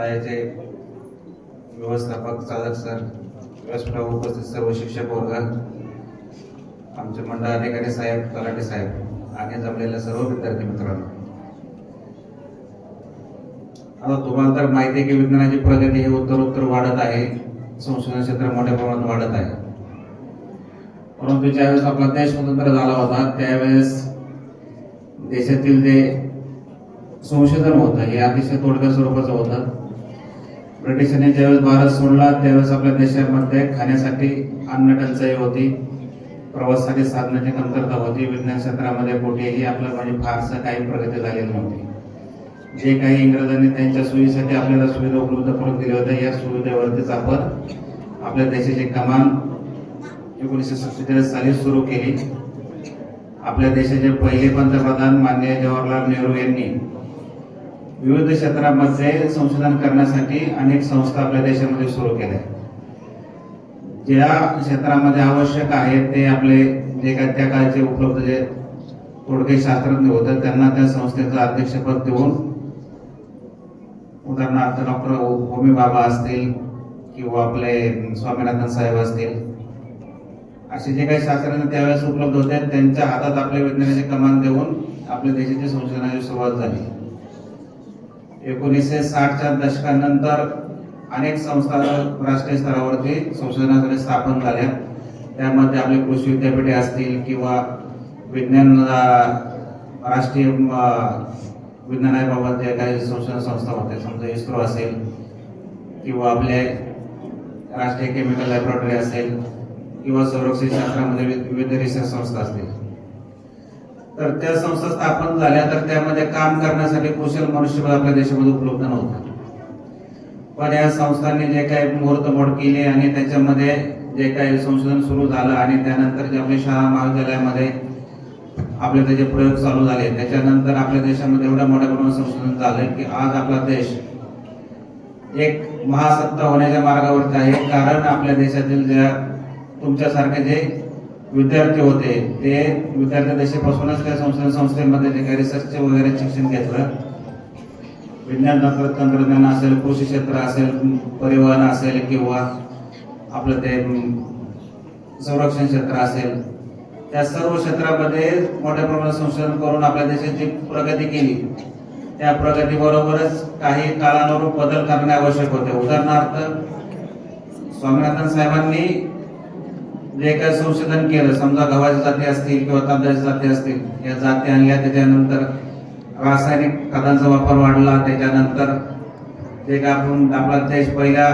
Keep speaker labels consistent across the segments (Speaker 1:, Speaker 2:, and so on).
Speaker 1: शाळेचे व्यवस्थापक चालक सर व्यवस्थापक उपस्थित सर्व शिक्षक वर्ग आमचे मंडळ अधिकारी साहेब तलाठी साहेब आणि जमलेल्या सर्व विद्यार्थी मित्रांनो. आता तुम्हाला तर माहिती आहे की विज्ञानाची प्रगती ही उत्तरोत्तर वाढत आहे. संशोधन क्षेत्र मोठ्या प्रमाणात वाढत आहे. परंतु ज्यावेळेस आपला देश स्वतंत्र झाला होता त्यावेळेस देशातील जे संशोधन होतं हे अतिशय तोडक्या स्वरूपाचं होतं. ब्रिटिशांनी ज्यावेळेस भारत सोडला त्यावेळेस आपल्या देशामध्ये खाण्यासाठी अन्न टंचाई होती प्रवासासाठी साधनाची कमतरता होती विज्ञान क्षेत्रामध्ये कुठेही आपलं म्हणजे फारसं काही प्रगती झालेली नव्हती. जे काही इंग्रजांनी त्यांच्या सोयीसाठी आपल्याला सुविधा उपलब्ध करून दिल्या होत्या या सुविधेवरतीच आपण आपल्या देशाची कमान एकोणीसशे सत्तेचाळीस साली सुरू केली. आपल्या देशाचे पहिले पंतप्रधान माननीय जवाहरलाल नेहरू यांनी विविध क्षेत्रामध्ये संशोधन करण्यासाठी अनेक संस्था आपल्या देशामध्ये सुरू केल्या. ज्या क्षेत्रामध्ये आवश्यक आहे ते आपले जे काय त्या काळचे उपलब्ध जे थोडके शास्त्रज्ञ होते त्यांना त्या संस्थेचं अध्यक्षपद देऊन उदाहरणार्थ डॉक्टर होमी बाबा असतील किंवा आपले स्वामीनाथन साहेब असतील असे जे काही शास्त्रज्ञ त्यावेळेस उपलब्ध होते त्यांच्या हातात आपल्या विज्ञानाची कमान देऊन आपल्या देशाची संशोधनाची सुरुवात झाली. एकोणीसशे साठच्या दशकानंतर अनेक संस्था राष्ट्रीय स्तरावरती संशोधनासाठी स्थापन झाल्या. त्यामध्ये आपले कृषी विद्यापीठे असतील किंवा विज्ञान राष्ट्रीय विज्ञानाबाबत जे काही संशोधन संस्था होते समजा इस्रो असेल किंवा आपले राष्ट्रीय केमिकल लॅबोरेटरी असेल किंवा संरक्षण शास्त्रामध्ये वि- विविध रिसर्च संस्था असतील. तर त्या संस्था स्थापन झाल्या तर त्यामध्ये काम करण्यासाठी कुशल मनुष्यबळ आपल्या देशामध्ये उपलब्ध नव्हतं. पण या संस्थांनी जे काही मुहूर्तमोड केली आणि त्याच्यामध्ये जे काही संशोधन सुरू झालं आणि त्यानंतर जे आपल्या शाळा महाविद्यालयामध्ये आपले त्याचे प्रयोग चालू झाले त्याच्यानंतर आपल्या देशामध्ये एवढ्या मोठ्या प्रमाणात संशोधन झालं की आज आपला देश एक महासत्ता होण्याच्या मार्गावरती आहे. कारण आपल्या देशातील ज्या तुमच्यासारखे जे विद्यार्थी होते. ते विद्यार्थी देशापासूनच त्या संशोधन संस्थेमध्ये जे काही रिसर्चचे वगैरे शिक्षण घेतलं. विज्ञान तंत्र तंत्रज्ञान असेल कृषी क्षेत्र असेल परिवहन असेल किंवा आपलं ते संरक्षण क्षेत्र असेल. त्या सर्व क्षेत्रामध्ये मोठ्या प्रमाणात संशोधन करून आपल्या देशाची प्रगती केली त्या प्रगतीबरोबरच काही कालानुरूप बदल करणे आवश्यक होते. उदाहरणार्थ स्वामीनाथन साहेबांनी जे काही संशोधन केलं समजा गव्हाच्या जाती असतील किंवा तांदळाच्या जाती असतील या जाती आणल्या त्याच्यानंतर रासायनिक खतांचा वापर वाढला त्याच्यानंतर जे काय आपण आपला देश पहिल्या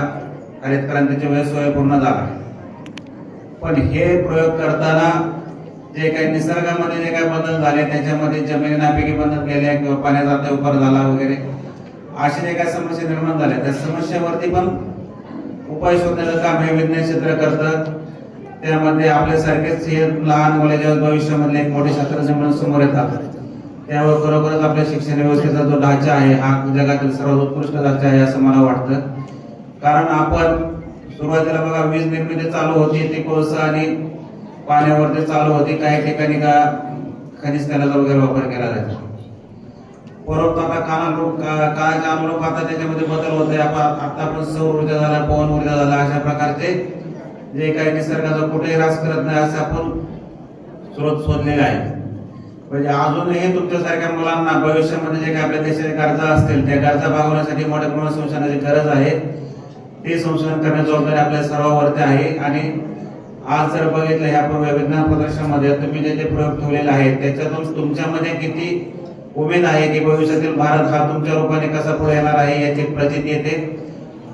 Speaker 1: हरित क्रांतीच्या वेळेस पूर्ण झाला. पण हे प्रयोग करताना जे काही निसर्गामध्ये जे काही बदल झाले त्याच्यामध्ये जमिनी नापिकी बदल केल्या किंवा पाण्याचा आता उपर झाला वगैरे अशा जे काही समस्या निर्माण झाल्या त्या समस्यावरती पण उपाय शोधण्याचं काम हे विज्ञान क्षेत्र करतं. त्यामध्ये आपल्यासारखेच हे लहान मुले जेव्हा भविष्यामधले एक मोठे शास्त्रज्ञ म्हणून समोर येतात त्यावर खरोखरच आपल्या शिक्षण व्यवस्थेचा जो ढाचा आहे हा जगातील सर्वात उत्कृष्ट ढाचा आहे असं मला वाटतं. कारण आपण सुरुवातीला बघा वीज निर्मिती चालू होती ती कोळसा आणि पाण्यावरती चालू होती काही ठिकाणी का खनिज तेलाचा वगैरे वापर केला जायचा. परंतु आता काना का- काळाच्या अनुरूप आता त्याच्यामध्ये बदल होत आपण आता आपण सौर ऊर्जा झाला पवन ऊर्जा झाला अशा प्रकारचे जे काही निसर्गाचा कुठेही रास करत नाही असे आपण स्रोत शोधलेले आहे. म्हणजे अजूनही तुमच्यासारख्या मुलांना भविष्यामध्ये जे काही आपल्या देशाच्या गरजा असतील त्या गरजा भागवण्यासाठी मोठ्या प्रमाणात संशोधनाची गरज आहे. ते संशोधन करण्याची जबाबदारी आपल्या सर्वांवरती आहे. आणि आज जर बघितलं ह्या विज्ञान प्रदर्शनामध्ये तुम्ही जे जे प्रयोग ठेवलेले आहेत त्याच्यातून तुमच्यामध्ये किती उमेद आहे की भविष्यातील भारत हा तुमच्या रूपाने कसा पुढे येणार आहे याची प्रचिती येते.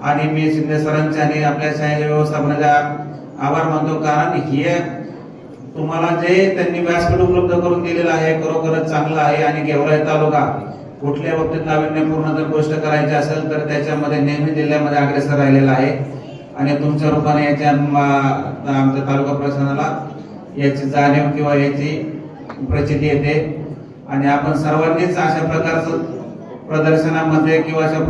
Speaker 1: आणि मी शिंदे सरांचे आणि आपल्या शाळेच्या व्यवस्थापनाचा आभार मानतो. कारण हे तुम्हाला जे त्यांनी व्यासपीठ उपलब्ध करून दिलेलं आहे खरोखरच चांगलं आहे. आणि गेवराई तालुका कुठल्या बाबतीत नाविन्यपूर्ण जर गोष्ट करायची असेल तर त्याच्यामध्ये नेहमी जिल्ह्यामध्ये अग्रेसर राहिलेला आहे. आणि तुमच्या रूपाने याच्या आमच्या तालुका प्रशासनाला याची जाणीव किंवा याची प्रचिती येते. आणि आपण सर्वांनीच अशा प्रकारचं प्रदर्शनामध्ये किंवा अशा